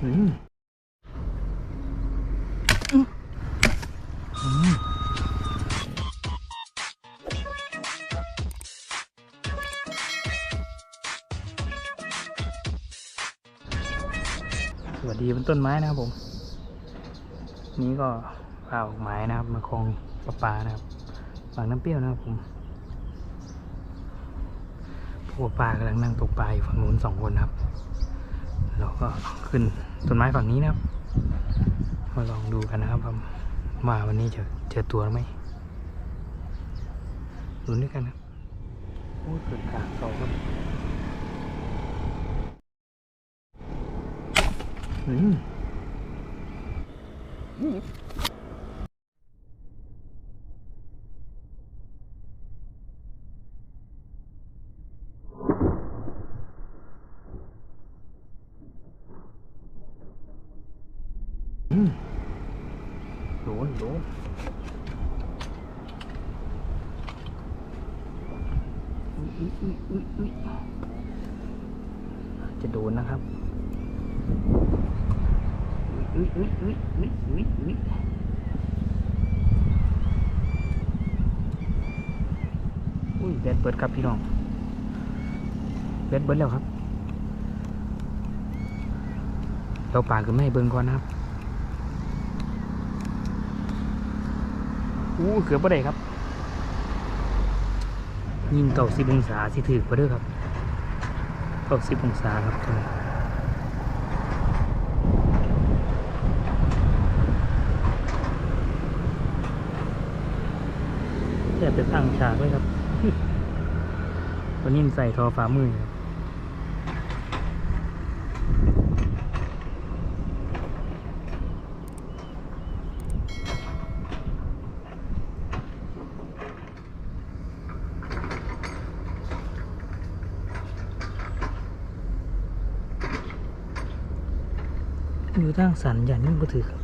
สวัสดีบนต้นไม้นะครับผม นี้ก็พาออกหมายนะครับ มาคลองประปานะครับฝั่งน้ำเปรี้ยวนะครับผมพวกปลากำลังนั่งตกปลาอยู่ฝั่งนู้นสองคนนะครับ เราก็ขึ้น ต้นไม้ฝั่งนี้นะครับมาลองดูกันนะครับว่าว่าวันนี้จะเจอตัวหรือไม่ลุ้นด้วยกันครับโอ้ยเกิดกลางเขาครับอืม นโดนจะโดนนะครับอุ๊ยอุ๊ยอุ๊ยอุ๊ยอุ๊ยอุ๊ยอุ้ยแบตเปิดครับพี่น้องแบตเบิดแล้วครับเราปากกันไม่ให้เบิ่งก่อนนะครับ อู้เกือบบ่ได้ครับ ยิงเก่าสิบองศาสิถือบ่เด้อครับเก่าสิบองศาครับตัวนี้แทบจะตั้งฉากเลยครับตัวนี้มันใส่ทอฝ่ามือครับ อยู่ทางสันยันนี่ก็ถือครับ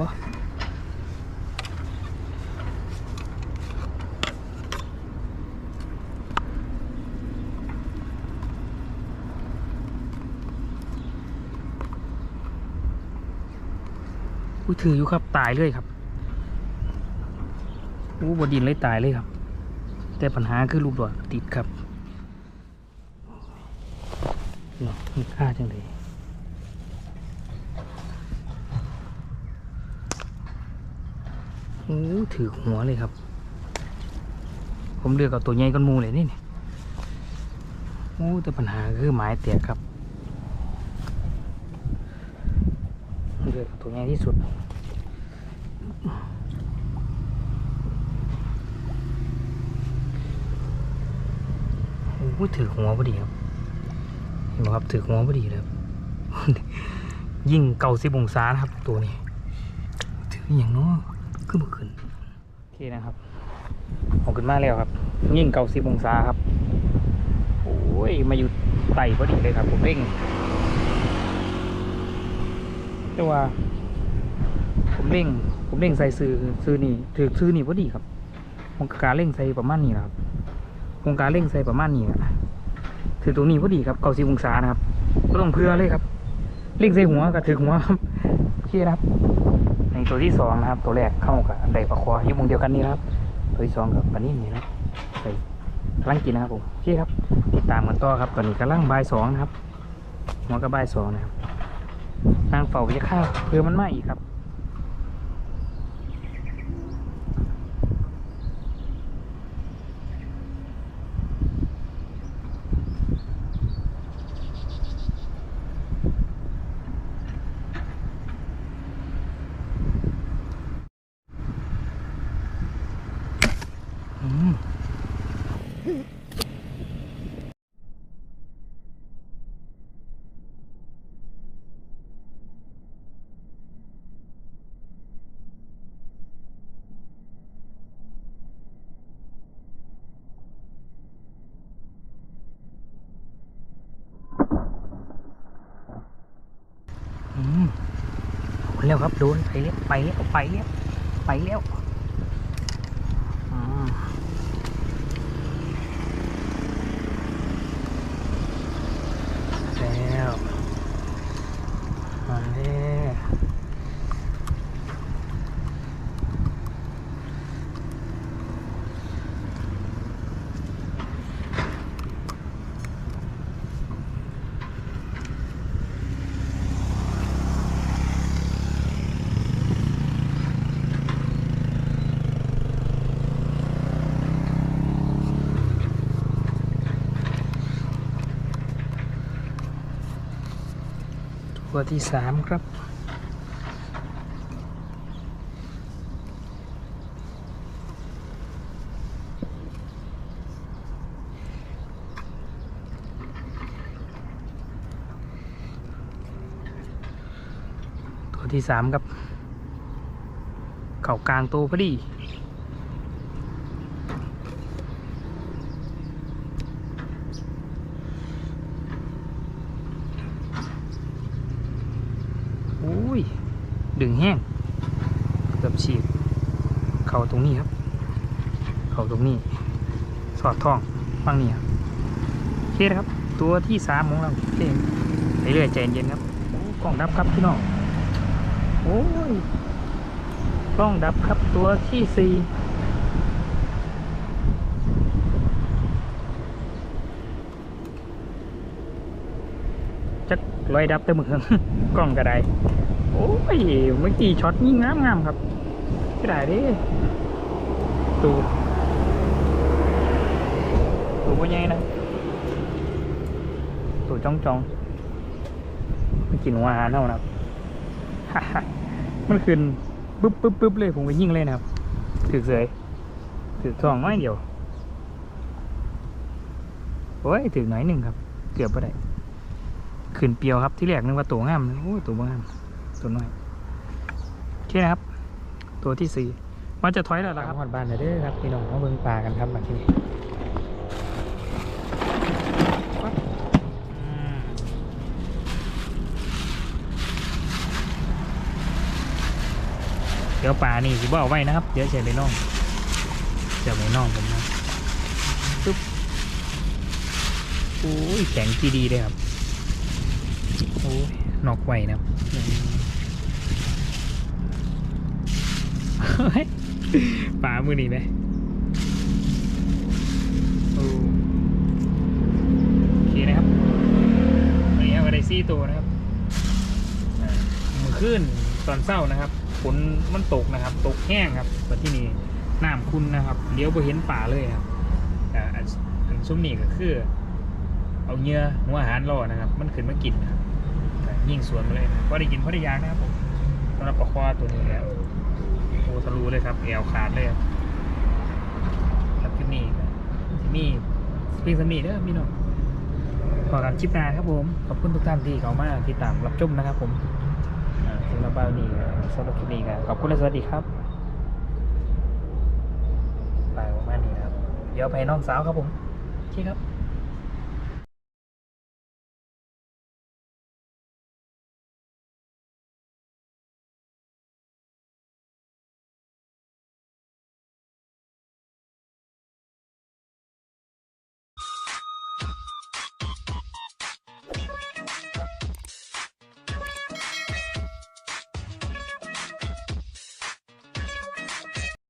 บ่อุ้ยถืออยู่ครับตายเลยครับอู้บดินเลยตายเลยครับ แต่ปัญหาคือลูกดอดติดครับเนาะมีค่าจังเลย โอ้ถือหัวเลยครับ ผมเลือกเอาตัวใหญ่ก้อนมูเลยนี่นี่โอ้แต่ปัญหาคือไม้แตกครับเลือกเอาตัวใหญ่ที่สุดโอ้ถือหัวพอดีครับเห็นไหมครับถือหัวพอดีเลยยิ่งเก่าสิบองศานะครับตัวนี้ ถืออย่างเน้อ ขึ้นมาขึ้นโอเคนะครับออกขึ้นมาแล้วครับ ยิ่งเก่าสิบองศาครับ โอ้ย มาอยู่ไต่พอดีเลยครับผมเร่งแต่ว่า ผมเร่ง ผมเร่งใส่ซื้อซื้อนี่ถือซื้อนี่พอดีครับผมกการเร่งใส่ประมาณนี้นะครับผมการเร่งใส่ประมาณนี้นะถือตรงนี้พอดีครับเก่าสิบองศานะครับ ก็ต้องเพื่อเลยครับ เร่งใส่หัวกับถือหัวครับโอเคนะครับ ตัวที่สองนะครับ ตัวแรกเข้ากับไดปลาคออยู่มุมเดียวกันนี่นะครับ ตัวที่สองกับปลานิ่มนี่นะรับใส่กำลังกินนะครับผมโอเคครับ ติดตามกันต่อครับ ตอนนี้กำลังบ่ายสองนะครับหัวก็บ่ายสองนะครับนางเฝ้าจะข้าวเพื่อมันมาอีกครับ เร็วครับดนไปเรียบไปเรียบไปเรียบไปเรียบเล้ว ตัวที่สามครับ ตัวที่สามครับ เข่ากลางโตพอดี อุ้ย ดึงแห้งเกือบฉีกเข่าตรงนี้ครับ เข่าตรงนี้ สอดท่องฟังนี่ครับโอเคครับ ตัวที่สามของเราเองไปเรื่อยใจเย็นครับกล้องดับครับพี่น้องโอ้ยกล้องดับครับตัวที่สี่ จักลอยดับเต็มเมืองกล้องกระไดโอ้ยเมื่อกี้ช็อตยิ่งามงามๆครับกระไดเดิตูตูว่าไงนะตูจ้องจองๆไม่กินหัวาหารเท่านะครับมันขึ้นปึ๊บปึ๊บปึ๊บเลยผมก็ยิ่งเลยนะครับถือเสยถือทองน้อยเดียวโอ้ยถือหน่อยหนึ่งครับ เกือบไปได้ ขึ้นเปรียวครับที่แรกนึกว่าตัวงามโอ้ยตัวบ่งามตัวน้อยโอเคนะครับ ตัวที่สี่มันจะถอยแล้วล่ะครับหอดบ้านเลยเด้อครับพี่น้องมาเบิ่งปลากันครับมาที่นี่ปั๊บอืมเดี๋ยวป่านี่สิบ่เอาไว้นะครับ เดี๋ยวเสียไปน่องเสียไปน่องผมนะปึ๊บโอ้ยแข็งจีดีเลยครับโอ้ยนอกไวนะป่ามือนีไหมโอ้โอเคนะครับวันนี้เอาไปได้ซี่ตัวนะครับมือขึ้นตอนเศร้านะครับฝนมันตกนะครับ ตกแห้งครับวันที่นี่น้ำคุณนะครับเดี๋ยวไปเห็นป่าเลยครับอ่าอันซุ้มนี่ก็คือ เอาเนื้อหัวอาหารรอนะครับ มันขึ้นมากินนะครับ ยิ่งสวนมาเลยพอได้กินพอได้ยางนะครับผมสำหรับปลาควตัวนี้แล้วโอ้ทะลุเลยครับแอวขาดเลยครับครับคลิปนี้ก็ที่นี่เพียงสำนีเด้อพี่น้องขอการคลิปนาครับผมขอบคุณทุกท่านที่เข้ามาติดตามรับชมนะครับผมสำหรับบ้านนี้สำหรับคลิปนี้ก็ขอบคุณและสวัสดีครับไปประมาณนี้ครับ เดี๋ยวไปน้องสาวครับผมโอเคครับ